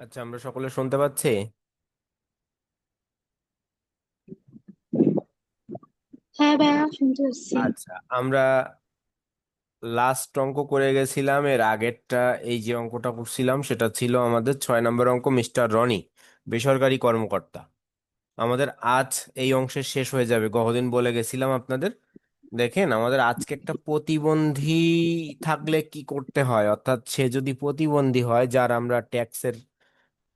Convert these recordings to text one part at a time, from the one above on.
আচ্ছা আমরা সকলে শুনতে পাচ্ছি? হ্যাঁ ভাইয়া শুনতে পাচ্ছি। আচ্ছা আমরা লাস্ট অঙ্ক করে গেছিলাম এর আগেরটা এই যে অঙ্কটা করছিলাম সেটা ছিল আমাদের ছয় নম্বর অঙ্ক মিস্টার রনি বেসরকারি কর্মকর্তা। আমাদের আজ এই অংশের শেষ হয়ে যাবে। গতদিন বলে গেছিলাম আপনাদের। দেখেন আমাদের আজকে একটা প্রতিবন্ধী থাকলে কি করতে হয়? অর্থাৎ সে যদি প্রতিবন্ধী হয় যার আমরা ট্যাক্সের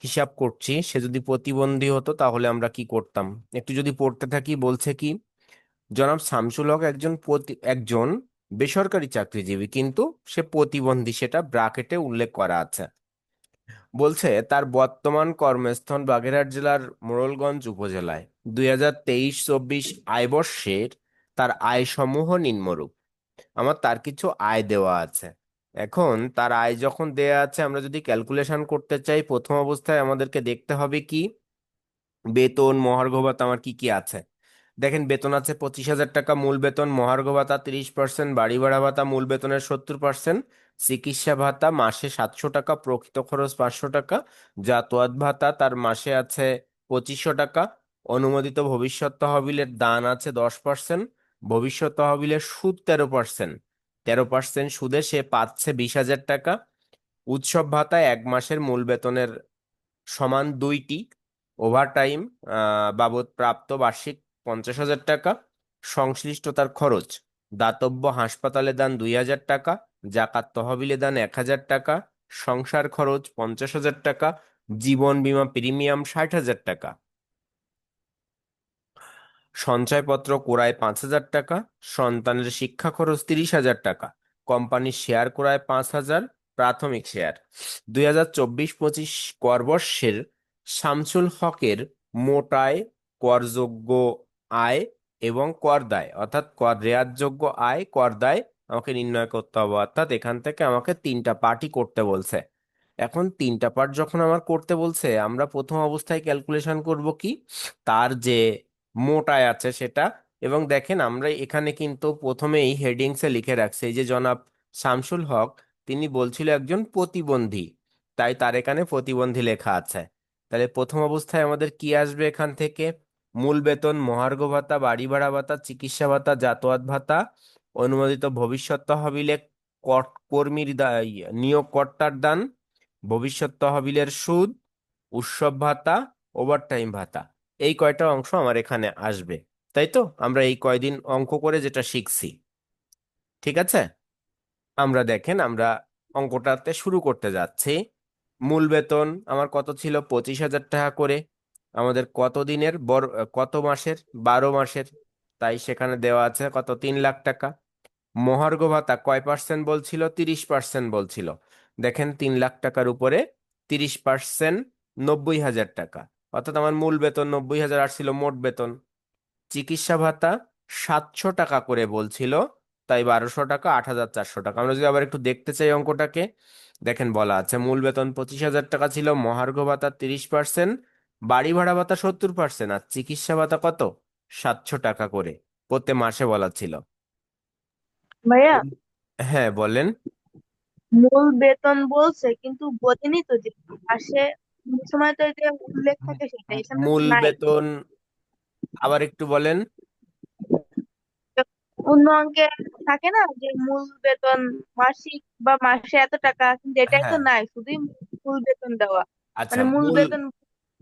হিসাব করছি, সে যদি প্রতিবন্ধী হতো তাহলে আমরা কি করতাম? একটু যদি পড়তে থাকি, বলছে কি, জনাব শামসুল হক একজন প্রতি, একজন বেসরকারি চাকরিজীবী, কিন্তু সে প্রতিবন্ধী, সেটা ব্রাকেটে উল্লেখ করা আছে। বলছে, তার বর্তমান কর্মস্থল বাগেরহাট জেলার মোড়লগঞ্জ উপজেলায়। দুই হাজার তেইশ চব্বিশ আয়বর্ষের তার আয় সমূহ নিম্নরূপ। আমার তার কিছু আয় দেওয়া আছে। এখন তার আয় যখন দেয়া আছে, আমরা যদি ক্যালকুলেশন করতে চাই, প্রথম অবস্থায় আমাদেরকে দেখতে হবে কি? বেতন মহার্ঘ ভাতা আমার কি কি আছে? দেখেন, বেতন আছে পঁচিশ হাজার টাকা, মূল বেতন মহার্ঘ ভাতা তিরিশ পার্সেন্ট বাড়ি ভাড়া ভাতা মূল বেতনের সত্তর পার্সেন্ট চিকিৎসা ভাতা মাসে সাতশো টাকা, প্রকৃত খরচ পাঁচশো টাকা, যাতায়াত ভাতা তার মাসে আছে পঁচিশশো টাকা, অনুমোদিত ভবিষ্যৎ তহবিলের দান আছে দশ পার্সেন্ট ভবিষ্যৎ তহবিলের সুদ তেরো পার্সেন্ট তেরো পার্সেন্ট সুদে সে পাচ্ছে বিশ হাজার টাকা। উৎসব ভাতা এক মাসের মূল বেতনের সমান দুইটি। ওভারটাইম বাবদ প্রাপ্ত বার্ষিক পঞ্চাশ হাজার টাকা। সংশ্লিষ্টতার খরচ, দাতব্য হাসপাতালে দান দুই হাজার টাকা, জাকাত তহবিলে দান এক হাজার টাকা। সংসার খরচ পঞ্চাশ হাজার টাকা। জীবন বীমা প্রিমিয়াম ষাট হাজার টাকা। সঞ্চয়পত্র কোরায় পাঁচ হাজার টাকা, সন্তানের শিক্ষা খরচ তিরিশ হাজার টাকা, কোম্পানির শেয়ার কোরায় পাঁচ হাজার, প্রাথমিক শেয়ার। দুই হাজার চব্বিশ পঁচিশ করবর্ষের শামসুল হকের মোট আয় করযোগ্য আয় এবং কর দায়, অর্থাৎ কর রেয়াতযোগ্য আয়, কর দায় আমাকে নির্ণয় করতে হবে, অর্থাৎ এখান থেকে আমাকে তিনটা পার্টই করতে বলছে। এখন তিনটা পার্ট যখন আমার করতে বলছে, আমরা প্রথম অবস্থায় ক্যালকুলেশন করব কি? তার যে মোট আয় আছে সেটা। এবং দেখেন আমরা এখানে কিন্তু প্রথমেই হেডিংসে লিখে রাখছি। এই যে জনাব শামসুল হক তিনি বলছিল একজন প্রতিবন্ধী। তাই তার এখানে প্রতিবন্ধী লেখা আছে। তাহলে প্রথম অবস্থায় আমাদের কি আসবে এখান থেকে? মূল বেতন মহার্ঘ ভাতা বাড়ি ভাড়া ভাতা চিকিৎসা ভাতা যাতায়াত ভাতা অনুমোদিত ভবিষ্যৎ তহবিলে কর- কর্মীর ইয়ে, নিয়োগকর্তার দান ভবিষ্যৎ তহবিলের সুদ উৎসব ভাতা ওভারটাইম ভাতা। এই কয়টা অংশ আমার এখানে আসবে, তাই তো? আমরা এই কয়দিন অঙ্ক করে যেটা শিখছি, ঠিক আছে? আমরা দেখেন, আমরা অঙ্কটাতে শুরু করতে যাচ্ছি। মূল বেতন আমার কত ছিল? পঁচিশ হাজার টাকা করে। আমাদের কত দিনের বড় কত মাসের? বারো মাসের। তাই সেখানে দেওয়া আছে কত? তিন লাখ টাকা। মহার্ঘ ভাতা কয় পার্সেন্ট বলছিল? তিরিশ পার্সেন্ট বলছিল। দেখেন, তিন লাখ টাকার উপরে তিরিশ পার্সেন্ট নব্বই হাজার টাকা। অর্থাৎ আমার মূল বেতন নব্বই হাজার আসছিল মোট বেতন। চিকিৎসা ভাতা সাতশো টাকা করে বলছিল তাই বারোশো টাকা আট হাজার চারশো টাকা। আমরা যদি আবার একটু দেখতে চাই অঙ্কটাকে দেখেন বলা আছে মূল বেতন পঁচিশ হাজার টাকা ছিল মহার্ঘ ভাতা তিরিশ পার্সেন্ট বাড়ি ভাড়া ভাতা সত্তর পার্সেন্ট আর চিকিৎসা ভাতা কত? সাতশো টাকা করে প্রত্যেক মাসে বলা ছিল। ভাইয়া? হ্যাঁ বলেন। মূল বেতন বলছে কিন্তু বোঝেনি তো যে পাশে যে উল্লেখ থাকে সেটা এখানে তো মূল বেতন আবার একটু বলেন। অন্য অঙ্কে থাকে না যে মূল বেতন মাসিক বা মাসে এত টাকা কিন্তু এটাই তো হ্যাঁ। নাই শুধুই মূল বেতন দেওয়া। আচ্ছা মানে মূল বেতন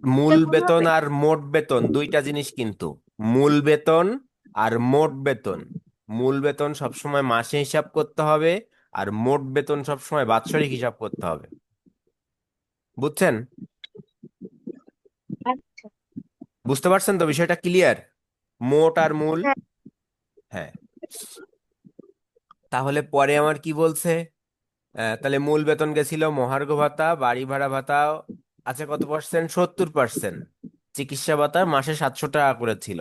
মূল বেতন আর মোট বেতন দুইটা জিনিস কিন্তু। মূল বেতন আর মোট বেতন। মূল বেতন সবসময় মাসে হিসাব করতে হবে আর মোট বেতন সবসময় বাৎসরিক হিসাব করতে হবে। বুঝছেন? বুঝতে পারছেন তো বিষয়টা ক্লিয়ার মোট আর মূল? হ্যাঁ। হ্যাঁ। তাহলে পরে আমার কি বলছে? তাহলে মূল বেতন গেছিল মহার্ঘ ভাতা বাড়ি ভাড়া ভাতা আছে কত পার্সেন্ট সত্তর পার্সেন্ট চিকিৎসা ভাতা মাসে সাতশো টাকা করে ছিল।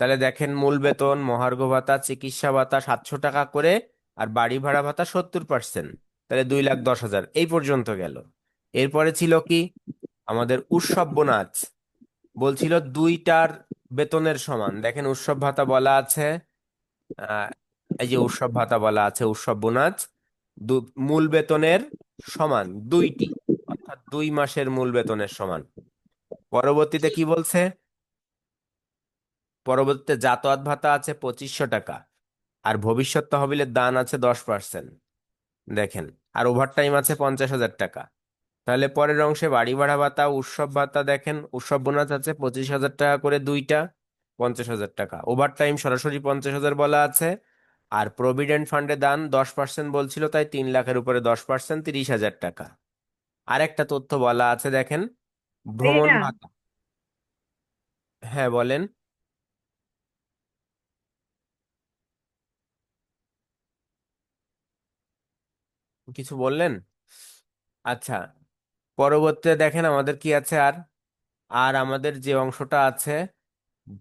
তাহলে দেখেন মূল বেতন মহার্ঘ ভাতা চিকিৎসা ভাতা সাতশো টাকা করে আর বাড়ি ভাড়া ভাতা সত্তর পার্সেন্ট তাহলে দুই লাখ দশ হাজার। এই পর্যন্ত গেল। এরপরে ছিল কি? আমাদের উৎসব বোনাস। বলছিল দুইটার বেতনের সমান। দেখেন উৎসব ভাতা বলা আছে, আহ, এই যে উৎসব ভাতা বলা আছে, উৎসব বোনাস, দু- মূল বেতনের সমান, দুইটি, অর্থাৎ দুই মাসের মূল বেতনের সমান। পরবর্তীতে কি বলছে? পরবর্তীতে যাতায়াত ভাতা আছে পঁচিশশো টাকা, আর ভবিষ্যৎ তহবিলের দান আছে দশ পার্সেন্ট। দেখেন, আর ওভারটাইম আছে পঞ্চাশ হাজার টাকা। তাহলে পরের অংশে বাড়ি ভাড়া ভাতা উৎসব ভাতা দেখেন উৎসব বোনাস আছে পঁচিশ হাজার টাকা করে দুইটা পঞ্চাশ হাজার টাকা। ওভার টাইম সরাসরি পঞ্চাশ হাজার বলা আছে। আর প্রভিডেন্ট ফান্ডে দান দশ পার্সেন্ট বলছিল তাই তিন লাখের উপরে দশ পার্সেন্ট তিরিশ হাজার টাকা। আরেকটা তথ্য বলা আছে দেখেন ভ্রমণ ভাতা। হ্যাঁ বলেন। কিছু বললেন? আচ্ছা পরবর্তীতে দেখেন আমাদের কি আছে আর? আর আমাদের যে অংশটা আছে,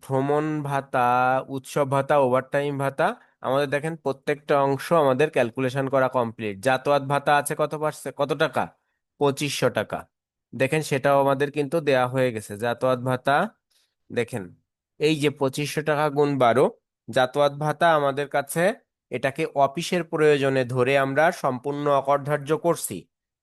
ভ্রমণ ভাতা, উৎসব ভাতা ওভারটাইম ভাতা, আমাদের দেখেন প্রত্যেকটা অংশ আমাদের ক্যালকুলেশন করা কমপ্লিট যাতায়াত ভাতা আছে কত পার্সেন্ট কত টাকা? পঁচিশশো টাকা। দেখেন সেটাও আমাদের কিন্তু দেয়া হয়ে গেছে। যাতায়াত ভাতা, দেখেন, এই যে পঁচিশশো টাকা গুণ বারো, যাতায়াত ভাতা আমাদের কাছে এটাকে অফিসের প্রয়োজনে ধরে আমরা সম্পূর্ণ অকরধার্য করছি।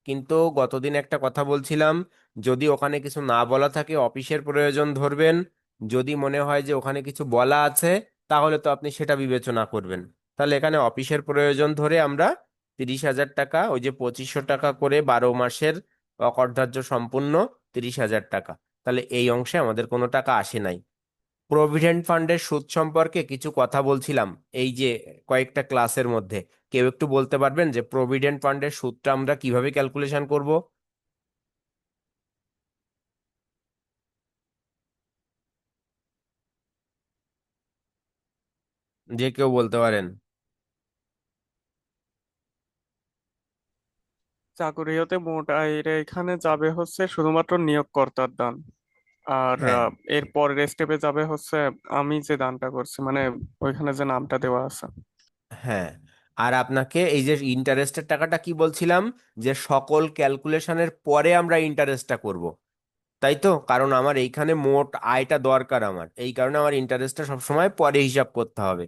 কিন্তু গতদিন একটা কথা বলছিলাম, যদি ওখানে কিছু না বলা থাকে অফিসের প্রয়োজন ধরবেন, যদি মনে হয় যে ওখানে কিছু বলা আছে, তাহলে তো আপনি সেটা বিবেচনা করবেন। তাহলে এখানে অফিসের প্রয়োজন ধরে আমরা তিরিশ হাজার টাকা, ওই যে পঁচিশশো টাকা করে বারো মাসের অকরধার্য সম্পূর্ণ তিরিশ হাজার টাকা। তাহলে এই অংশে আমাদের কোনো টাকা আসে নাই। প্রভিডেন্ট ফান্ডের সুদ সম্পর্কে কিছু কথা বলছিলাম, এই যে কয়েকটা ক্লাসের মধ্যে। কেউ একটু বলতে পারবেন যে প্রভিডেন্ট ফান্ডের সুদটা আমরা কীভাবে ক্যালকুলেশন করব? যে কেউ বলতে পারেন। চাকুরিতে মোট আয়ের এখানে যাবে হচ্ছে শুধুমাত্র নিয়োগকর্তার দান। আর হ্যাঁ। এর পরের স্টেপে যাবে হচ্ছে আমি যে দানটা করছি মানে ওইখানে যে নামটা দেওয়া আছে। হ্যাঁ আর আপনাকে এই যে ইন্টারেস্টের টাকাটা কি বলছিলাম? যে সকল ক্যালকুলেশনের পরে আমরা ইন্টারেস্টটা করব। তাই তো? কারণ আমার এইখানে মোট আয়টা দরকার আমার। এই কারণে আমার ইন্টারেস্টটা সবসময় পরে হিসাব করতে হবে।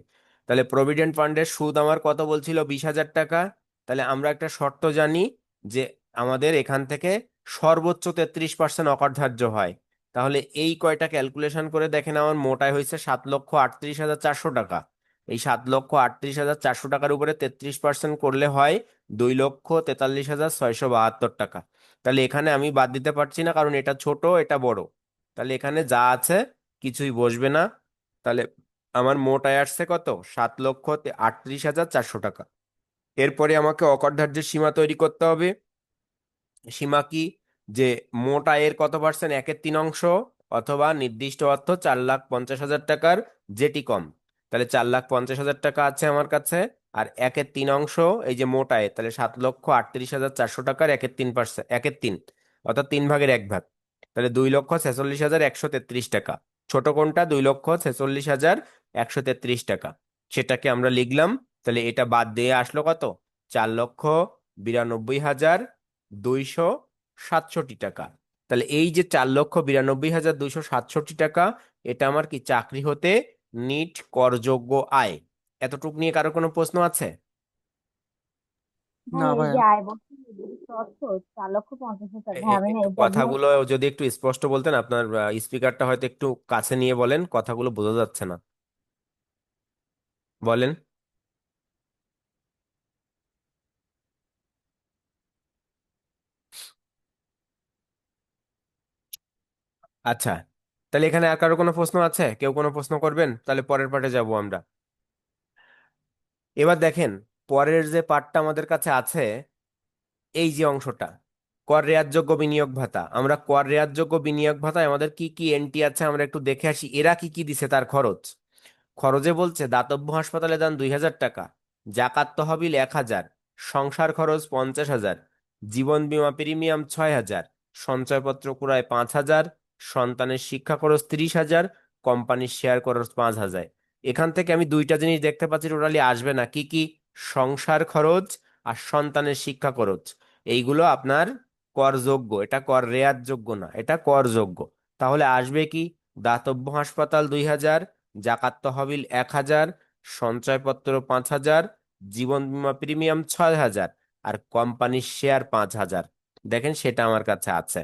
তাহলে প্রভিডেন্ট ফান্ডের সুদ আমার কত বলছিল? বিশ হাজার টাকা। তাহলে আমরা একটা শর্ত জানি যে আমাদের এখান থেকে সর্বোচ্চ তেত্রিশ পার্সেন্ট অকরধার্য হয়। তাহলে এই কয়টা ক্যালকুলেশন করে দেখেন আমার মোট আয় হয়েছে সাত লক্ষ আটত্রিশ হাজার চারশো টাকা। এই সাত লক্ষ আটত্রিশ হাজার চারশো টাকার উপরে তেত্রিশ পার্সেন্ট করলে হয় দুই লক্ষ তেতাল্লিশ হাজার ছয়শো বাহাত্তর টাকা। তাহলে এখানে আমি বাদ দিতে পারছি না কারণ এটা ছোট, এটা বড়। তাহলে এখানে যা আছে কিছুই বসবে না। তাহলে আমার মোট আয় আসছে কত? সাত লক্ষ আটত্রিশ হাজার চারশো টাকা। এরপরে আমাকে অকরধার্যের সীমা তৈরি করতে হবে। সীমা কি? যে মোট আয়ের কত পার্সেন্ট একের তিন অংশ অথবা নির্দিষ্ট অর্থ চার লাখ পঞ্চাশ হাজার টাকার যেটি কম। তাহলে চার লাখ পঞ্চাশ হাজার টাকা আছে আমার কাছে আর একের তিন অংশ এই যে মোট আয়, তাহলে সাত লক্ষ আটত্রিশ হাজার চারশো টাকার একের তিন পার্সেন্ট একের তিন অর্থাৎ তিন ভাগের এক ভাগ। তাহলে দুই লক্ষ ছেচল্লিশ হাজার একশো তেত্রিশ টাকা। ছোট কোনটা দুই লক্ষ ছেচল্লিশ হাজার একশো তেত্রিশ টাকা। সেটাকে আমরা লিখলাম, তাহলে এটা বাদ দিয়ে আসলো কত? চার লক্ষ বিরানব্বই হাজার দুইশো সাতষট্টি টাকা। তাহলে এই যে চার লক্ষ বিরানব্বই হাজার দুইশো সাতষট্টি টাকা এটা আমার কি চাকরি হতে নিট করযোগ্য আয়? এতটুক নিয়ে কারও কোনো প্রশ্ন আছে? না হ্যাঁ এই যে ভাইয়া আয় বছর অর্থ চার লক্ষ পঞ্চাশ হাজার। এ- ভাই এ- আমি না একটু এটা ভুল কথাগুলো যদি একটু স্পষ্ট বলতেন আপনার স্পিকারটা হয়তো একটু কাছে নিয়ে বলেন কথাগুলো বোঝা যাচ্ছে না। বলেন। আচ্ছা তাহলে এখানে আর কারও কোনো প্রশ্ন আছে? কেউ কোনো প্রশ্ন করবেন? তাহলে পরের পার্টে যাব আমরা। এবার দেখেন, পরের যে পার্টটা আমাদের কাছে আছে, এই যে অংশটা, কর রেয়াতযোগ্য বিনিয়োগ ভাতা। আমরা কর রেয়াতযোগ্য বিনিয়োগ ভাতায় আমাদের কি কি এন্ট্রি আছে আমরা একটু দেখে আসি। এরা কি কি দিছে তার খরচ? খরচে বলছে, দাতব্য হাসপাতালে দান দুই হাজার টাকা, জাকাত তহবিল এক হাজার, সংসার খরচ পঞ্চাশ হাজার, জীবন বিমা প্রিমিয়াম ছয় হাজার, সঞ্চয়পত্র কুড়ায় পাঁচ হাজার সন্তানের শিক্ষা খরচ তিরিশ হাজার, কোম্পানির শেয়ার খরচ পাঁচ হাজার। এখান থেকে আমি দুইটা জিনিস দেখতে পাচ্ছি, টোটালি আসবে না। কি কি? সংসার খরচ আর সন্তানের শিক্ষা খরচ। এইগুলো আপনার করযোগ্য। এটা কর রেয়াতযোগ্য না, এটা করযোগ্য। তাহলে আসবে কি? দাতব্য হাসপাতাল দুই হাজার, জাকাত তহবিল এক হাজার, সঞ্চয়পত্র পাঁচ হাজার, জীবন বীমা প্রিমিয়াম ছয় হাজার আর কোম্পানির শেয়ার পাঁচ হাজার। দেখেন সেটা আমার কাছে আছে।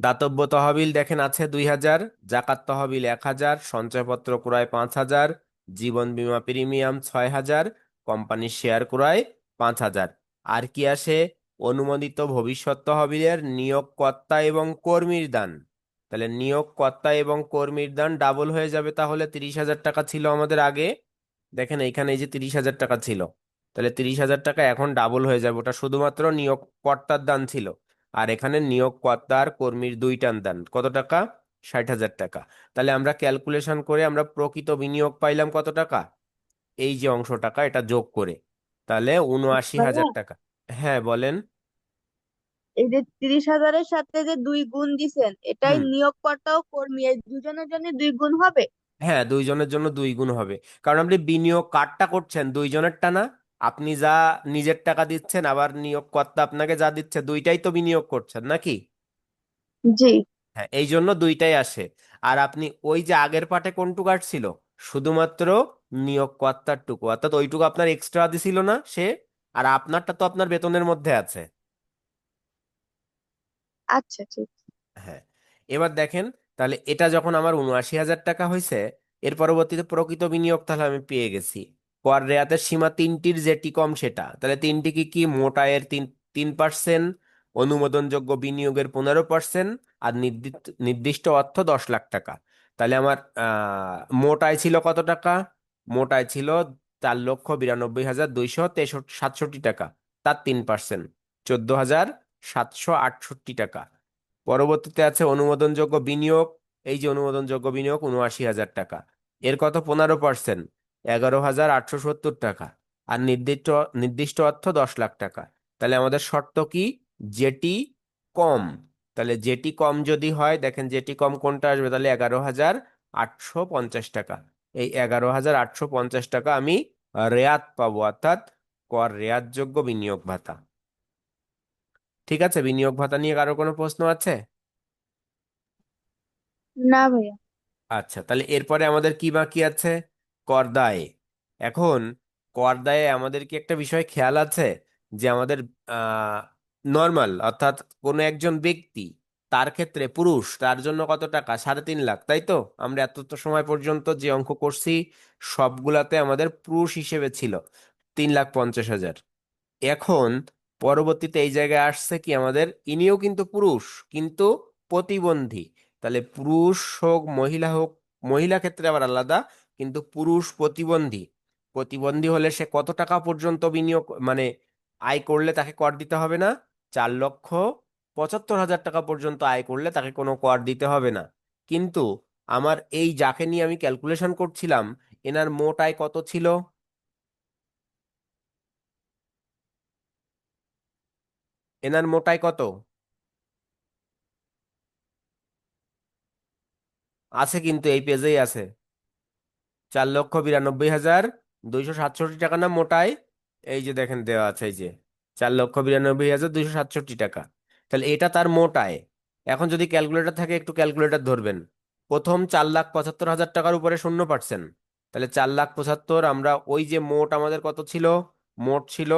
দাতব্য তহবিল দেখেন আছে দুই হাজার, জাকাত তহবিল এক হাজার, সঞ্চয়পত্র ক্রয় পাঁচ হাজার, জীবন বীমা প্রিমিয়াম ছয় হাজার কোম্পানির শেয়ার ক্রয় পাঁচ হাজার। আর কি আসে? অনুমোদিত ভবিষ্যৎ তহবিলের নিয়োগকর্তা এবং কর্মীর দান। তাহলে নিয়োগকর্তা এবং কর্মীর দান ডাবল হয়ে যাবে তাহলে তিরিশ হাজার টাকা ছিল আমাদের আগে। দেখেন এইখানে এই যে তিরিশ হাজার টাকা ছিল। তাহলে তিরিশ হাজার টাকা এখন ডাবল হয়ে যাবে। ওটা শুধুমাত্র নিয়োগকর্তার দান ছিল। আর এখানে নিয়োগকর্তা আর কর্মীর দুইটার দান। কত টাকা? ষাট হাজার টাকা। তাহলে আমরা ক্যালকুলেশন করে আমরা প্রকৃত বিনিয়োগ পাইলাম কত টাকা? এই যে অংশ টাকা এটা যোগ করে। তাহলে উনআশি হাজার টাকা। হ্যাঁ বলেন। এই যে তিরিশ হাজারের সাথে যে দুই গুণ দিছেন এটাই নিয়োগকর্তা ও কর্মী এই দুজনের জন্য দুই গুণ হবে? হ্যাঁ দুইজনের জন্য দুই গুণ হবে। কারণ আপনি বিনিয়োগ কারটা করছেন দুইজনেরটা না? আপনি যা নিজের টাকা দিচ্ছেন আবার নিয়োগকর্তা আপনাকে যা দিচ্ছে দুইটাই তো বিনিয়োগ করছেন নাকি? জি। হ্যাঁ এই জন্য দুইটাই আসে। আর আপনি ওই যে আগের পাটে কোনটুকু ছিল শুধুমাত্র নিয়োগকর্তার টুকু অর্থাৎ ওইটুকু আপনার এক্সট্রা দিছিল না সে আর আপনারটা তো আপনার বেতনের মধ্যে আছে। আচ্ছা ঠিক হ্যাঁ এবার দেখেন তাহলে এটা যখন আমার উনআশি হাজার টাকা হয়েছে এর পরবর্তীতে প্রকৃত বিনিয়োগ তাহলে আমি পেয়ে গেছি। কর রেয়াতের সীমা তিনটির যেটি কম সেটা, তাহলে তিনটি কি কি? মোটা এর তিন তিন পার্সেন্ট, অনুমোদনযোগ্য বিনিয়োগের পনেরো পার্সেন্ট আর নির্দিষ্ট অর্থ দশ লাখ টাকা। তাহলে আমার আহ মোট আয় ছিল কত টাকা? মোট আয় ছিল চার লক্ষ বিরানব্বই হাজার দুইশো তেষট্টি, সাতষট্টি টাকা। তার তিন পার্সেন্ট, চোদ্দ হাজার সাতশো আটষট্টি টাকা। পরবর্তীতে আছে অনুমোদনযোগ্য বিনিয়োগ। এই যে অনুমোদনযোগ্য বিনিয়োগ উনআশি হাজার টাকা। এর কত? পনেরো পার্সেন্ট। এগারো হাজার আটশো সত্তর টাকা আর নির্দিষ্ট নির্দিষ্ট অর্থ দশ লাখ টাকা। তাহলে আমাদের শর্ত কি? যেটি কম। তাহলে যেটি কম যদি হয় দেখেন যেটি কম কোনটা আসবে? তাহলে এগারো হাজার আটশো পঞ্চাশ টাকা। এই এগারো হাজার আটশো পঞ্চাশ টাকা আমি রেয়াত পাবো অর্থাৎ কর রেয়াতযোগ্য বিনিয়োগ ভাতা। ঠিক আছে? বিনিয়োগ ভাতা নিয়ে কারও কোনো প্রশ্ন আছে? না ভাইয়া। আচ্ছা তাহলে এরপরে আমাদের কি বাকি আছে? কর দায় এখন কর দায়ে আমাদের কি একটা বিষয় খেয়াল আছে যে আমাদের নর্মাল অর্থাৎ কোনো একজন ব্যক্তি, তার ক্ষেত্রে পুরুষ, তার জন্য কত টাকা? সাড়ে তিন লাখ, তাই তো? আমরা এত সময় পর্যন্ত যে অঙ্ক করছি, সবগুলাতে আমাদের পুরুষ হিসেবে ছিল তিন লাখ পঞ্চাশ হাজার। এখন পরবর্তীতে এই জায়গায় আসছে কি, আমাদের ইনিও কিন্তু পুরুষ, কিন্তু প্রতিবন্ধী। তাহলে পুরুষ হোক, মহিলা হোক, মহিলা ক্ষেত্রে আবার আলাদা কিন্তু পুরুষ প্রতিবন্ধী প্রতিবন্ধী হলে সে কত টাকা পর্যন্ত বিনিয়োগ মানে আয় করলে তাকে কর দিতে হবে না? চার লক্ষ পঁচাত্তর হাজার টাকা পর্যন্ত আয় করলে তাকে কোনো কর দিতে হবে না। কিন্তু আমার এই যাকে নিয়ে আমি ক্যালকুলেশন করছিলাম, এনার মোট আয় কত ছিল? এনার মোট আয় কত? আছে কিন্তু এই পেজেই আছে। চার লক্ষ বিরানব্বই হাজার দুইশো সাতষট্টি টাকা না মোটায় এই যে দেখেন দেওয়া আছে, এই যে চার লক্ষ বিরানব্বই হাজার দুইশো সাতষট্টি টাকা। তাহলে এটা তার মোটায় এখন যদি ক্যালকুলেটর থাকে, একটু ক্যালকুলেটর ধরবেন। প্রথম চার লাখ পঁচাত্তর হাজার টাকার উপরে শূন্য পার্সেন্ট। তাহলে চার লাখ পঁচাত্তর, আমরা ওই যে মোট আমাদের কত ছিল? মোট ছিল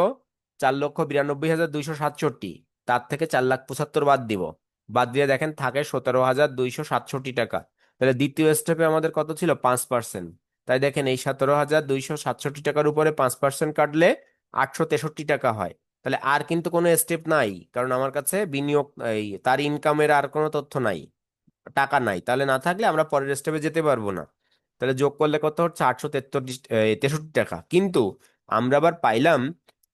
চার লক্ষ বিরানব্বই হাজার দুইশো সাতষট্টি। তার থেকে চার লাখ পঁচাত্তর বাদ দিব। বাদ দিয়ে দেখেন থাকে সতেরো হাজার দুইশো সাতষট্টি টাকা। তাহলে দ্বিতীয় স্টেপে আমাদের কত ছিল? পাঁচ পার্সেন্ট। তাই দেখেন এই সতেরো হাজার দুইশো সাতষট্টি টাকার উপরে পাঁচ পার্সেন্ট কাটলে আটশো তেষট্টি টাকা হয়। তাহলে আর কিন্তু কোনো স্টেপ নাই, কারণ আমার কাছে বিনিয়োগ, এই তার ইনকামের আর কোনো তথ্য নাই, টাকা নাই। তাহলে না থাকলে আমরা পরের স্টেপে যেতে পারব না। তাহলে যোগ করলে কত হচ্ছে? আটশো তেত্রিশ তেষট্টি টাকা। কিন্তু আমরা আবার পাইলাম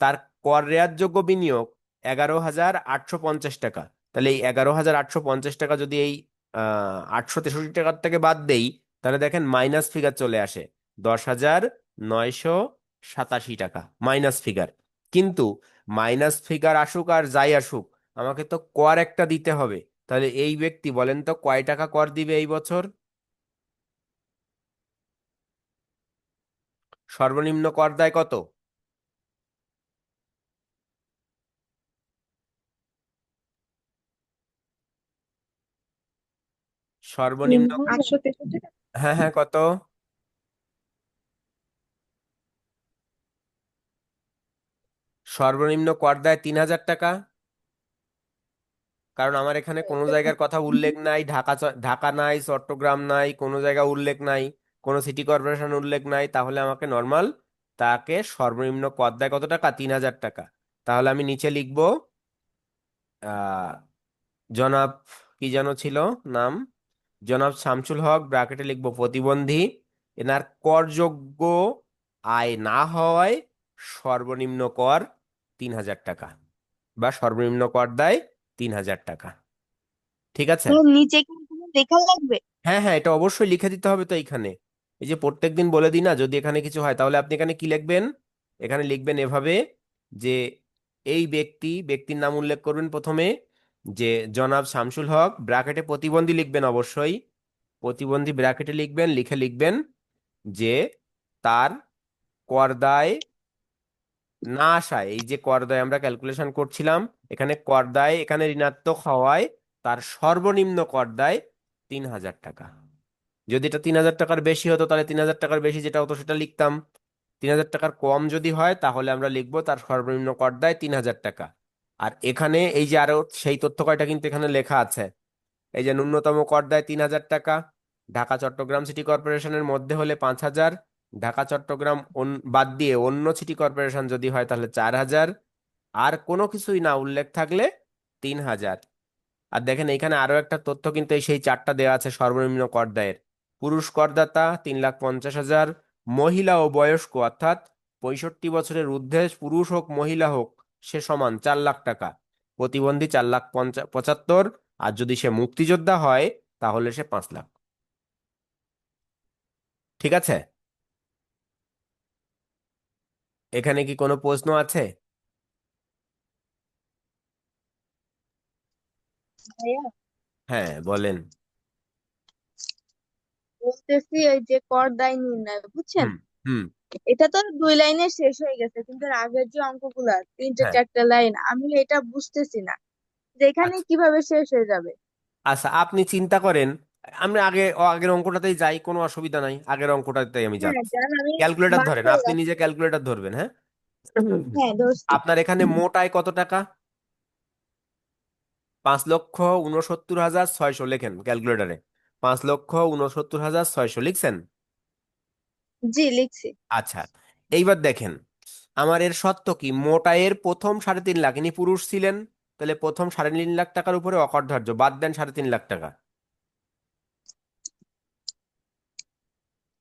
তার কর রেয়াতযোগ্য বিনিয়োগ এগারো হাজার আটশো পঞ্চাশ টাকা। তাহলে এই এগারো হাজার আটশো পঞ্চাশ টাকা যদি এই আটশো তেষট্টি টাকার থেকে বাদ দেই তাহলে দেখেন মাইনাস ফিগার চলে আসে। দশ হাজার নয়শো সাতাশি টাকা মাইনাস ফিগার কিন্তু মাইনাস ফিগার আসুক আর যাই আসুক, আমাকে তো কর একটা দিতে হবে। তাহলে এই ব্যক্তি বলেন তো কয় টাকা কর দিবে এই বছর? সর্বনিম্ন কর দেয় কত? সর্বনিম্ন হ্যাঁ হ্যাঁ কত? সর্বনিম্ন কর দেয় তিন হাজার টাকা? কারণ আমার এখানে কোনো জায়গার কথা উল্লেখ নাই, ঢাকা চ- ঢাকা নাই, চট্টগ্রাম নাই, কোনো জায়গা উল্লেখ নাই, কোনো সিটি কর্পোরেশন উল্লেখ নাই, তাহলে আমাকে নর্মাল তাকে সর্বনিম্ন কর দেয় কত টাকা? তিন হাজার টাকা। তাহলে আমি নিচে লিখব, আহ, জনাব কি যেন ছিল নাম? জনাব শামসুল হক ব্র্যাকেটে লিখব প্রতিবন্ধী এনার করযোগ্য আয় না হওয়ায় সর্বনিম্ন কর তিন হাজার টাকা বা সর্বনিম্ন কর দেয় তিন হাজার টাকা। ঠিক আছে? নিচে লেখা লাগবে? হ্যাঁ হ্যাঁ এটা অবশ্যই লিখে দিতে হবে তো এইখানে। এই যে প্রত্যেকদিন বলে দিই না যদি এখানে কিছু হয় তাহলে আপনি এখানে কি লিখবেন? এখানে লিখবেন এভাবে যে এই ব্যক্তি ব্যক্তির নাম উল্লেখ করবেন প্রথমে যে জনাব শামসুল হক ব্র্যাকেটে প্রতিবন্ধী লিখবেন অবশ্যই। প্রতিবন্ধী ব্র্যাকেটে লিখবেন, লিখে লিখবেন যে তার কর দায় না আসায়, এই যে কর দায় আমরা ক্যালকুলেশন করছিলাম, এখানে কর দায় এখানে ঋণাত্মক হওয়ায় তার সর্বনিম্ন কর দায় তিন হাজার টাকা। যদি এটা তিন হাজার টাকার বেশি হতো, তাহলে তিন হাজার টাকার বেশি যেটা হতো সেটা লিখতাম। তিন হাজার টাকার কম যদি হয়, তাহলে আমরা লিখব তার সর্বনিম্ন কর দায় তিন হাজার টাকা। আর এখানে এই যে আরও সেই তথ্য কয়টা কিন্তু এখানে লেখা আছে। এই যে ন্যূনতম কর দেয় তিন হাজার টাকা, ঢাকা, চট্টগ্রাম সিটি কর্পোরেশনের মধ্যে হলে পাঁচ হাজার, ঢাকা, চট্টগ্রাম বাদ দিয়ে অন্য সিটি কর্পোরেশন যদি হয় তাহলে চার হাজার, আর কোনো কিছুই না উল্লেখ থাকলে তিন হাজার। আর দেখেন এখানে আরও একটা তথ্য কিন্তু এই সেই চারটা দেওয়া আছে, সর্বনিম্ন কর দায়ের। পুরুষ করদাতা তিন লাখ পঞ্চাশ হাজার, মহিলা ও বয়স্ক, অর্থাৎ পঁয়ষট্টি বছরের ঊর্ধ্বে পুরুষ হোক, মহিলা হোক সে সমান চার লাখ টাকা। প্রতিবন্ধী চার লাখ পঞ্চা- পঁচাত্তর আর যদি সে মুক্তিযোদ্ধা হয় তাহলে সে পাঁচ লাখ। ঠিক আছে? এখানে কি কোনো প্রশ্ন আছে? হ্যাঁ বলেন। বলতেছি এই যে কর দায় নির্ণয় বুঝছেন? হুম হুম। এটা তো দুই লাইনে শেষ হয়ে গেছে কিন্তু এর আগের যে অঙ্কগুলা তিনটে হ্যাঁ। চারটে লাইন আমি এটা বুঝতেছি না। যে এখানে আচ্ছা। কীভাবে শেষ হয়ে যাবে? আচ্ছা আপনি চিন্তা করেন আমি আগে ও আগের অঙ্কটাতেই যাই কোনো অসুবিধা নাই আগের অঙ্কটাতেই আমি হ্যাঁ যাচ্ছি। জান আমি ক্যালকুলেটর ধরেন আপনি নিজে ক্যালকুলেটর ধরবেন হ্যাঁ? হ্যাঁ ধরছি। আপনার এখানে মোট আয় কত টাকা? পাঁচ লক্ষ উনসত্তর হাজার ছয়শো লেখেন ক্যালকুলেটরে। পাঁচ লক্ষ উনসত্তর হাজার ছয়শো লিখছেন? জি লিখছি। আচ্ছা এইবার দেখেন আমার এর সত্য কি? মোট আয়ের প্রথম সাড়ে তিন লাখ। ইনি পুরুষ ছিলেন তাহলে প্রথম সাড়ে তিন লাখ টাকার উপরে অকর ধার্য বাদ দেন সাড়ে তিন লাখ টাকা।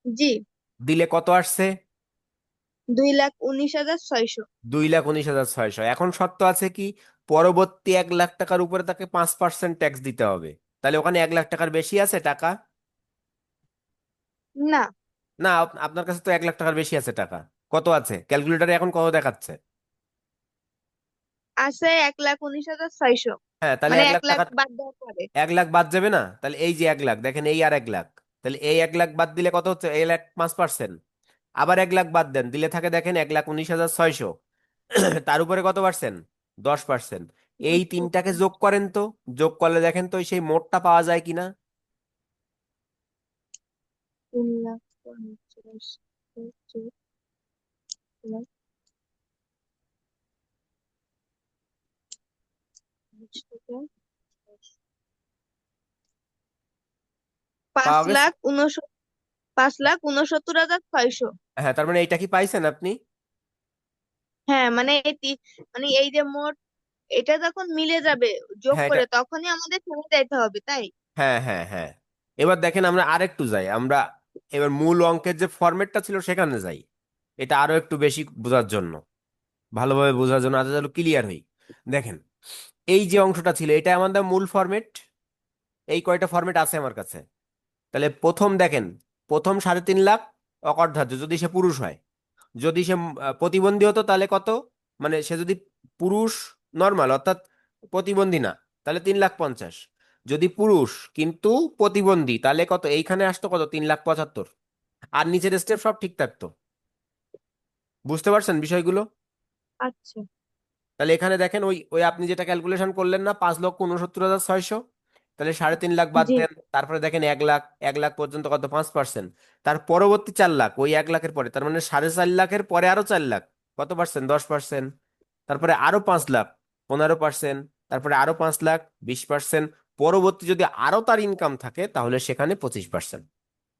জি। দিলে কত আসছে? দুই লাখ উনিশ হাজার ছয়শো। দুই লাখ উনিশ হাজার ছয়শো। এখন শর্ত আছে কি? পরবর্তী এক লাখ টাকার উপরে তাকে পাঁচ পার্সেন্ট ট্যাক্স দিতে হবে। তাহলে ওখানে এক লাখ টাকার বেশি আছে টাকা? না। না আপ- আপনার কাছে তো এক লাখ টাকার বেশি আছে টাকা। কত আছে? ক্যালকুলেটরে এখন কত দেখাচ্ছে? আছে এক লাখ উনিশ হাজার ছয়শো। হ্যাঁ তাহলে মানে এক এক লাখ লাখ টাকা বাদ দেওয়ার পরে। এক লাখ বাদ যাবে না? তাহলে এই যে এক লাখ দেখেন এই আর এক লাখ। তাহলে এই এক লাখ বাদ দিলে কত হচ্ছে? এই লাখ পাঁচ পার্সেন্ট। আবার এক লাখ বাদ দেন দিলে থাকে দেখেন এক লাখ উনিশ হাজার ছয়শো। তার উপরে কত পার্সেন্ট? দশ পার্সেন্ট। এই তিনটাকে যোগ করেন তো। যোগ করলে দেখেন তো সেই মোটটা পাওয়া যায় কিনা? তিন লাখ। পাঁচ লাখ উনসত্তর পাঁচ লাখ উনসত্তর হাজার ছয়শো। হ্যাঁ তার মানে এইটা কি পাইছেন আপনি? হ্যাঁ মানে তি- মানে এই যে মোট এটা যখন মিলে যাবে যোগ হ্যাঁ, করে তখনই আমাদের ছেড়ে দিতে হবে তাই? হ্যাঁ হ্যাঁ হ্যাঁ। এবার দেখেন আমরা আরেকটু যাই আমরা এবার মূল অঙ্কের যে ফরম্যাটটা ছিল সেখানে যাই। এটা আরও একটু বেশি বোঝার জন্য। ভালোভাবে বোঝার জন্য আজ ক্লিয়ার হই। দেখেন, এই যে অংশটা ছিল, এটা আমাদের মূল ফরম্যাট। এই কয়টা ফরম্যাট আছে আমার কাছে? তাহলে প্রথম দেখেন, প্রথম সাড়ে তিন লাখ অকর্ধার্য, যদি সে পুরুষ হয়। যদি সে প্রতিবন্ধী হতো তাহলে কত? মানে সে যদি পুরুষ নর্মাল অর্থাৎ প্রতিবন্ধী না, তাহলে তিন লাখ পঞ্চাশ। যদি পুরুষ কিন্তু প্রতিবন্ধী তাহলে কত? এইখানে আসতো কত? তিন লাখ পঁচাত্তর। আর নিচের স্টেপ সব ঠিক থাকতো। বুঝতে পারছেন বিষয়গুলো? আচ্ছা। তাহলে এখানে দেখেন ওই ওই আপনি যেটা ক্যালকুলেশন করলেন না পাঁচ লক্ষ উনসত্তর হাজার ছয়শো। তাহলে সাড়ে তিন লাখ বাদ জি। দেন তারপরে দেখেন এক লাখ এক লাখ পর্যন্ত কত? পাঁচ পার্সেন্ট তার পরবর্তী চার লাখ ওই এক লাখের পরে তার মানে সাড়ে চার লাখের পরে আরও চার লাখ। কত পার্সেন্ট দশ পার্সেন্ট তারপরে আরও পাঁচ লাখ পনেরো পার্সেন্ট তারপরে আরও পাঁচ লাখ বিশ পার্সেন্ট পরবর্তী যদি আরও তার ইনকাম থাকে, তাহলে সেখানে পঁচিশ পার্সেন্ট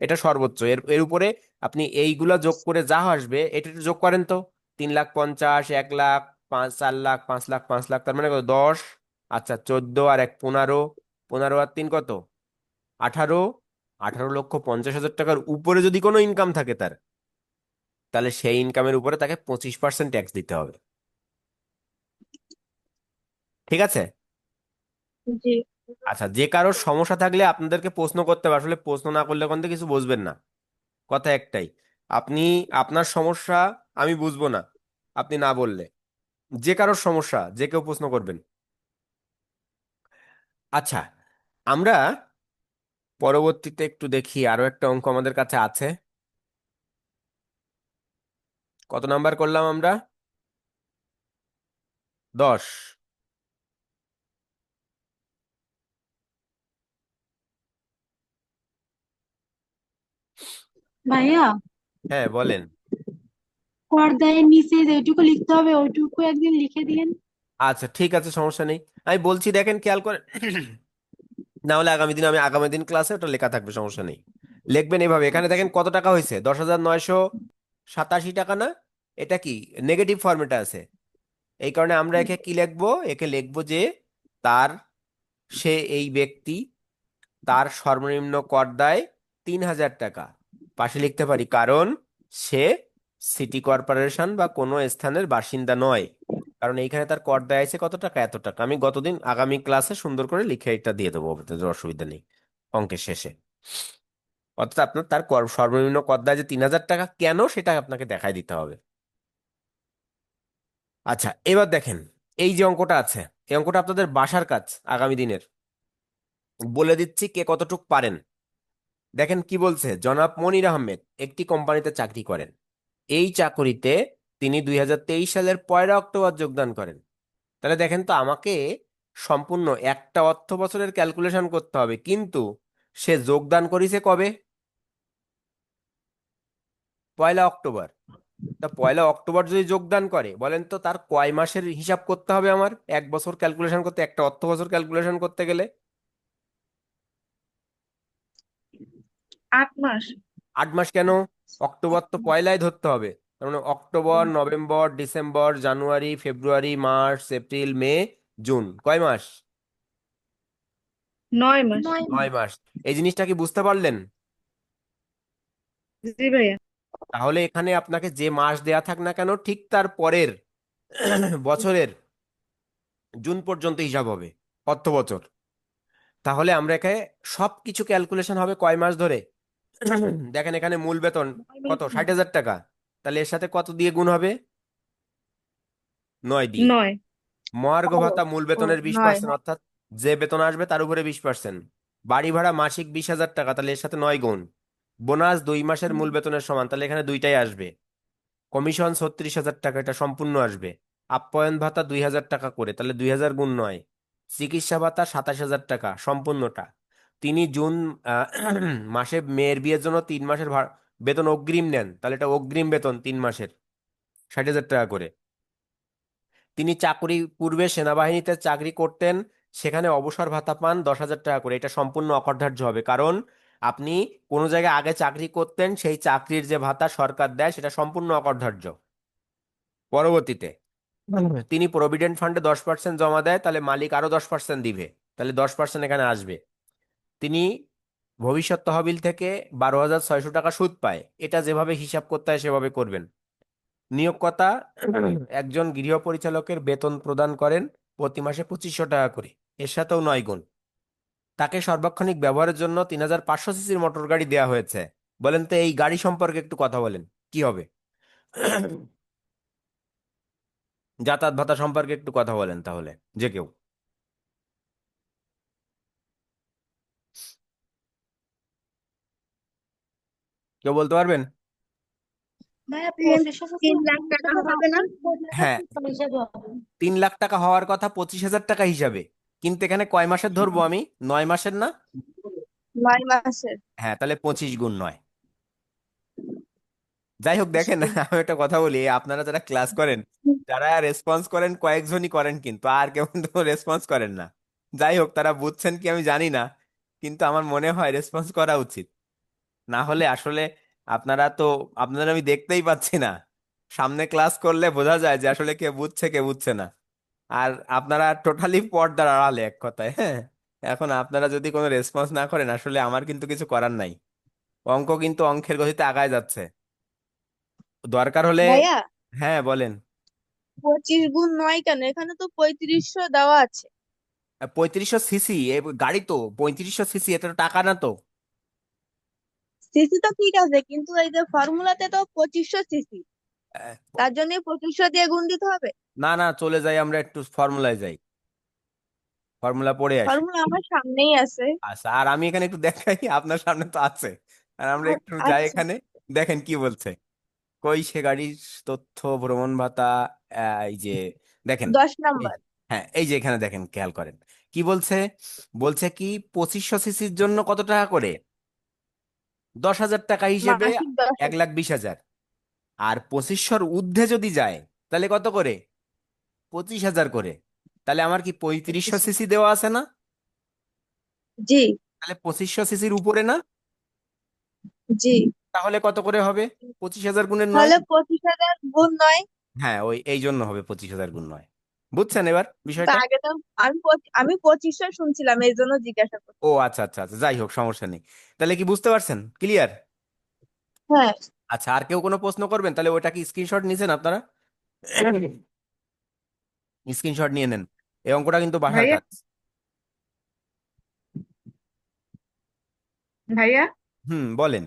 এটা সর্বোচ্চ। এর এর উপরে আপনি এইগুলা যোগ করে যা আসবে, এটা যোগ করেন তো। তিন লাখ পঞ্চাশ, এক লাখ, পাঁচ, চার লাখ, পাঁচ লাখ পাঁচ লাখ, তার মানে কত? দশ আচ্ছা চোদ্দ আর এক, পনেরো। পনেরো আর তিন কত? আঠারো। আঠারো লক্ষ পঞ্চাশ হাজার টাকার উপরে যদি কোনো ইনকাম থাকে তার, তাহলে সেই ইনকামের উপরে তাকে পঁচিশ পার্সেন্ট ট্যাক্স দিতে হবে। ঠিক আছে? জি। আচ্ছা যে কারোর সমস্যা থাকলে আপনাদেরকে প্রশ্ন করতে হবে। আসলে প্রশ্ন না করলে কিন্তু কিছু বুঝবেন না। কথা একটাই, আপনি, আপনার সমস্যা আমি বুঝব না, আপনি না বললে। যে কারোর সমস্যা, যে কেউ প্রশ্ন করবেন। আচ্ছা আমরা পরবর্তীতে একটু দেখি, আরও একটা অঙ্ক আমাদের কাছে আছে। কত নাম্বার করলাম আমরা? দশ। ভাইয়া হ্যাঁ বলেন। পর্দায় নিচে যেটুকু লিখতে হবে ওইটুকু একদিন লিখে দিন। আচ্ছা ঠিক আছে সমস্যা নেই। আমি বলছি দেখেন খেয়াল করে না হলে আগামী দিন আমি আগামী দিন ক্লাসে ওটা লেখা থাকবে সমস্যা নেই। লিখবেন এভাবে। এখানে দেখেন কত টাকা হয়েছে? দশ হাজার নয়শো সাতাশি টাকা না? এটা কি? নেগেটিভ ফরম্যাটে আছে। এই কারণে আমরা একে কি লিখব? একে লিখব যে তার সে এই ব্যক্তি তার সর্বনিম্ন কর দেয় তিন হাজার টাকা। পাশে লিখতে পারি, কারণ সে সিটি কর্পোরেশন বা কোনো স্থানের বাসিন্দা নয়। কারণ এইখানে তার কর দেয়া আছে কত টাকা? এত টাকা। আমি গতদিন আগামী ক্লাসে সুন্দর করে লিখে এটা দিয়ে দেবো আপনাদের অসুবিধা নেই অঙ্কের শেষে। অর্থাৎ আপনার তার কর, সর্বনিম্ন কর দেয় যে তিন হাজার টাকা, কেন সেটা আপনাকে দেখাই দিতে হবে? আচ্ছা এবার দেখেন, এই যে অঙ্কটা আছে, এই অঙ্কটা আপনাদের বাসার কাজ আগামী দিনের। বলে দিচ্ছি কে কতটুক পারেন। দেখেন কি বলছে? জনাব মনির আহমেদ, একটি কোম্পানিতে চাকরি করেন। এই চাকরিতে তিনি দু হাজার তেইশ সালের পয়লা অক্টোবর যোগদান করেন। তাহলে দেখেন তো আমাকে সম্পূর্ণ একটা অর্থ বছরের ক্যালকুলেশন করতে হবে, কিন্তু সে যোগদান করেছে কবে? পয়লা অক্টোবর। তা পয়লা অক্টোবর যদি যোগদান করে, বলেন তো তার কয় মাসের হিসাব করতে হবে আমার? এক বছর ক্যালকুলেশন করতে, একটা অর্থ বছর ক্যালকুলেশন করতে গেলে। আট মাস। আট মাস কেন? অক্টোবর তো পয়লায় ধরতে হবে। তার মানে October November December January February March April May June. কয় মাস? নয় মাস। নয় মাস। এই জিনিসটা কি বুঝতে পারলেন? জি ভাইয়া। তাহলে এখানে আপনাকে যে মাস দেয়া থাক না কেন ঠিক তার পরের বছরের জুন পর্যন্ত হিসাব হবে অর্থ বছর তাহলে আমরা এখানে সবকিছু ক্যালকুলেশন হবে কয় মাস ধরে? দেখেন এখানে মূল বেতন কত? ষাট হাজার টাকা। তাহলে এর সাথে কত দিয়ে গুণ হবে? নয় দিয়ে। নয়। মহার্ঘ ভাতা মূল বেতনের বিশ। পার্সেন্ট অর্থাৎ যে বেতন আসবে তার উপরে বিশ পার্সেন্ট বাড়ি ভাড়া মাসিক বিশ হাজার টাকা তাহলে এর সাথে নয় গুণ। বোনাস দুই মাসের মূল বেতনের সমান তাহলে এখানে দুইটাই আসবে। কমিশন ছত্রিশ হাজার টাকা এটা সম্পূর্ণ আসবে। আপ্যায়ন ভাতা দুই হাজার টাকা করে তাহলে দুই হাজার গুণ নয়। চিকিৎসা ভাতা সাতাশ হাজার টাকা সম্পূর্ণটা। তিনি জুন মাসে মেয়ের বিয়ের জন্য তিন মাসের বেতন অগ্রিম নেন। তাহলে এটা অগ্রিম বেতন তিন মাসের ষাট হাজার টাকা করে। তিনি চাকরি পূর্বে সেনাবাহিনীতে চাকরি করতেন সেখানে অবসর ভাতা পান দশ হাজার টাকা করে। এটা সম্পূর্ণ অকর্ধার্য হবে। কারণ আপনি কোনো জায়গায় আগে চাকরি করতেন সেই চাকরির যে ভাতা সরকার দেয় সেটা সম্পূর্ণ অকর্ধার্য পরবর্তীতে তিনি প্রভিডেন্ট ফান্ডে দশ পার্সেন্ট জমা দেয় তাহলে মালিক আরও দশ পার্সেন্ট দিবে। তাহলে দশ পার্সেন্ট এখানে আসবে। তিনি ভবিষ্যৎ তহবিল থেকে বারো হাজার ছয়শো টাকা সুদ পায়। এটা যেভাবে হিসাব করতে হয় সেভাবে করবেন। নিয়োগকর্তা একজন গৃহ পরিচালকের বেতন প্রদান করেন প্রতি মাসে পঁচিশশো টাকা করে। এর সাথেও নয় গুণ। তাকে সার্বক্ষণিক ব্যবহারের জন্য তিন হাজার পাঁচশো সিসির মোটর গাড়ি দেওয়া হয়েছে। বলেন তো এই গাড়ি সম্পর্কে একটু কথা বলেন। কি হবে? যাতায়াত ভাতা সম্পর্কে একটু কথা বলেন তাহলে যে কেউ। কেউ বলতে পারবেন? ভাইয়া তিন লাখ টাকা হবে না? হ্যাঁ। তিন লাখ টাকা হওয়ার কথা পঁচিশ হাজার টাকা হিসাবে। কিন্তু এখানে কয় মাসের ধরবো আমি? নয় মাসের না? নয় মাসের। হ্যাঁ তাহলে পঁচিশ গুণ নয়। যাই হোক দেখেন আমি একটা কথা বলি আপনারা যারা ক্লাস করেন যারা রেসপন্স করেন কয়েকজনই করেন কিন্তু আর কেউ কিন্তু রেসপন্স করেন না। যাই হোক তারা বুঝছেন কি আমি জানি না কিন্তু আমার মনে হয় রেসপন্স করা উচিত। না হলে আসলে আপনারা তো আপনাদের আমি দেখতেই পাচ্ছি না। সামনে ক্লাস করলে বোঝা যায় যে আসলে কে বুঝছে কে বুঝছে না। আর আপনারা টোটালি পর্দার আড়ালে এক কথায় হ্যাঁ? এখন আপনারা যদি কোনো রেসপন্স না করেন আসলে আমার কিন্তু কিছু করার নাই। অঙ্ক কিন্তু অঙ্কের গতিতে আগায় যাচ্ছে। দরকার হলে ভাইয়া? হ্যাঁ বলেন। পঁচিশ গুণ নয় কেন? এখানে তো পঁয়ত্রিশশো দেওয়া আছে। পঁয়ত্রিশশো সিসি গাড়ি তো পঁয়ত্রিশশো সিসি এটা তো টাকা না তো? সিসি তো ঠিক আছে কিন্তু এই যে ফর্মুলাতে তো পঁচিশশো সিসি তার জন্য পঁচিশশো দিয়ে গুণ দিতে হবে? না না চলে যাই আমরা একটু ফর্মুলায় যাই। ফর্মুলা পড়ে আসি। ফর্মুলা আমার সামনেই আছে। আচ্ছা আর আমি এখানে একটু দেখাই আপনার সামনে তো আছে। আর আমরা একটু যাই আচ্ছা এখানে দেখেন কি বলছে। কই সে গাড়ির তথ্য ভ্রমণ ভাতা আহ, এই যে দেখেন। দশ নাম্বার। হ্যাঁ এই যে এখানে দেখেন খেয়াল করেন। কি বলছে? বলছে কি পঁচিশশো সিসির জন্য কত টাকা করে? দশ হাজার টাকা হিসেবে মাসিক দশ এক লাখ বিশ হাজার। আর পঁচিশশোর ঊর্ধ্বে যদি যায় তাহলে কত করে? পঁচিশ হাজার করে। তাহলে আমার কি পঁয়ত্রিশশো সিসি দেওয়া আছে না? জি। তাহলে পঁচিশশো সিসির উপরে না? জি। তাহলে কত করে হবে? পঁচিশ হাজার গুণের নয়? তাহলে পঁচিশ হাজার গুণ নয়। হ্যাঁ ওই এই জন্য হবে পঁচিশ হাজার গুণ নয়। বুঝছেন এবার বিষয়টা? আগে তো আমি আমি পঁচিশশো শুনছিলাম এই জন্য জিজ্ঞাসা করছি। ও আচ্ছা আচ্ছা আচ্ছা যাই হোক সমস্যা নেই। তাহলে কি বুঝতে পারছেন? ক্লিয়ার হ্যাঁ। আচ্ছা আর কেউ কোনো প্রশ্ন করবেন? তাহলে ওটা কি স্ক্রিনশট নিয়েছেন আপনারা? স্ক্রিনশট নিয়ে নেন। এই অঙ্কটা কিন্তু বাসার ভাইয়া? কাজ। ভাইয়া? হুম বলেন।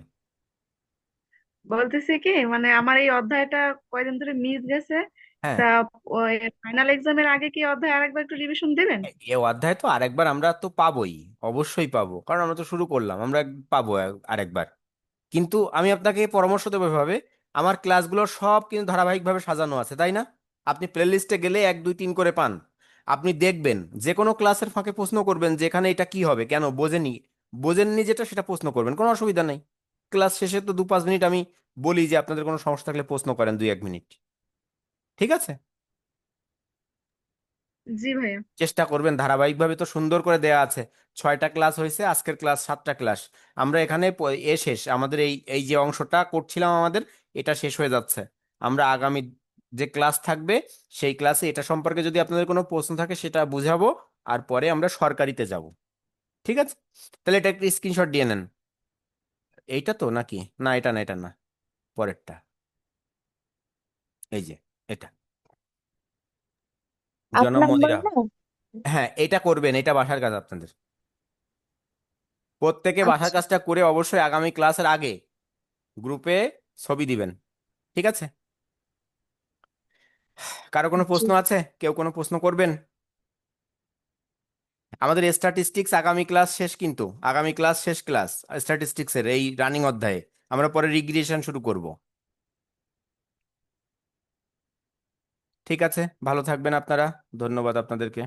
বলতেছি কি মানে আমার এই অধ্যায়টা কয়দিন ধরে মিস গেছে। হ্যাঁ। তা ওই ফাইনাল এক্সামের আগে কি অধ্যায় আরেকবার একটু রিভিশন দিবেন এ অধ্যায় তো আরেকবার আমরা তো পাবোই অবশ্যই পাবো। কারণ আমরা তো শুরু করলাম আমরা পাবো এক- আরেকবার। কিন্তু আমি আপনাকে পরামর্শ দেবো এভাবে আমার ক্লাসগুলো সব কিন্তু ধারাবাহিকভাবে সাজানো আছে তাই না? আপনি প্লেলিস্টে গেলে এক দুই তিন করে পান। আপনি দেখবেন যে কোনো ক্লাসের ফাঁকে প্রশ্ন করবেন যে এখানে এটা কি হবে কেন? বোঝেনি বোঝেননি যেটা সেটা প্রশ্ন করবেন কোনো অসুবিধা নেই। ক্লাস শেষে তো দু পাঁচ মিনিট আমি বলি যে আপনাদের কোনো সমস্যা থাকলে প্রশ্ন করেন দুই এক মিনিট। ঠিক আছে? জি ভাইয়া। চেষ্টা করবেন ধারাবাহিকভাবে তো সুন্দর করে দেয়া আছে। ছয়টা ক্লাস হয়েছে আজকের ক্লাস সাতটা ক্লাস। আমরা এখানে প- এ শেষ। আমাদের এই এই যে অংশটা করছিলাম আমাদের এটা শেষ হয়ে যাচ্ছে। আমরা আগামী যে ক্লাস থাকবে সেই ক্লাসে এটা সম্পর্কে যদি আপনাদের কোনো প্রশ্ন থাকে সেটা বুঝাবো আর পরে আমরা সরকারিতে যাব। ঠিক আছে? তাহলে এটা একটা স্ক্রিনশট দিয়ে নেন। এইটা তো নাকি? না এটা না এটা না। পরেরটা। এই যে। এটা। আট জনাব নাম্বার মনিরা না হ্যাঁ এটা করবেন এটা বাসার কাজ আপনাদের। প্রত্যেকে বাসার আচ্ছা কাজটা করে অবশ্যই আগামী ক্লাসের আগে গ্রুপে ছবি দিবেন ঠিক আছে? কারও কোনো জি। প্রশ্ন আছে? কেউ কোনো প্রশ্ন করবেন? আমাদের স্ট্যাটিস্টিক্স আগামী ক্লাস শেষ কিন্তু আগামী ক্লাস শেষ ক্লাস স্ট্যাটিস্টিক্সের এই রানিং অধ্যায়ে। আমরা পরে রিগ্রেশন শুরু করব। ঠিক আছে ভালো থাকবেন আপনারা। ধন্যবাদ আপনাদেরকে।